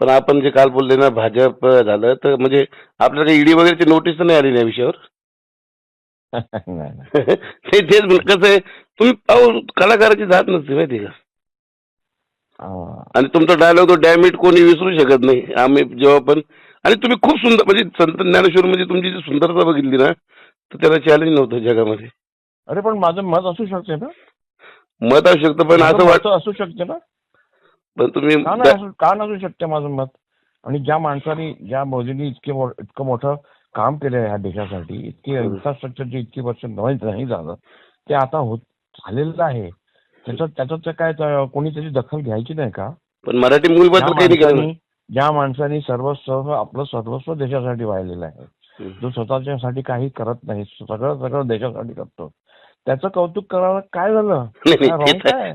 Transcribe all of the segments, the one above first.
पण आपण जे काल बोलले ना भाजप झालं तर म्हणजे आपल्याला ईडी वगैरेची नोटीस तर नाही आली ना या विषयावर? नाही, नाही. ते तेच कसं आहे तुम्ही पाहू कलाकाराची जात नसते माहिती का? हा. आणि तुमचा डायलॉग तो डॅमिट कोणी विसरू शकत नाही आम्ही जेव्हा पण आणि तुम्ही खूप सुंदर म्हणजे संत ज्ञानेश्वर मध्ये तुमची जी सुंदरता बघितली ना तर त्याला चॅलेंज नव्हतं जगामध्ये. अरे पण माझं मत असू शकते ना? मत असू शकतं पण असं वाट असू शकते ना? पण तुम्ही का नाही असू का नसू शकते माझं मत? आणि ज्या माणसाने ज्या मोदींनी इतके मो- इतकं मोठं काम केलं ह्या देशासाठी इतकी हम्म. इन्फ्रास्ट्रक्चरची इतकी वर्ष नाही नाही झालं ते आता होत झालेलं आहे. त्याच्यात त्याच्यात तर काय कोणी त्याची दखल घ्यायची नाही का? पण मराठी ज्या काही नाही केलं ना. माणसाने ज्या माणसाने सर्वस्व आपलं सर्वस्व देशासाठी वाहिलेलं आहे. हम्म. जो स्वतःच्यासाठी काही करत नाही सगळं सगळं देशासाठी करतो. त्याचं कौतुक करायला काय झालं? नाही, काय नाही, wrong ते तर- काय?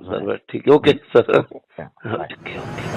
बरं बरं ठीक आहे ओके सर काय- ओके ओके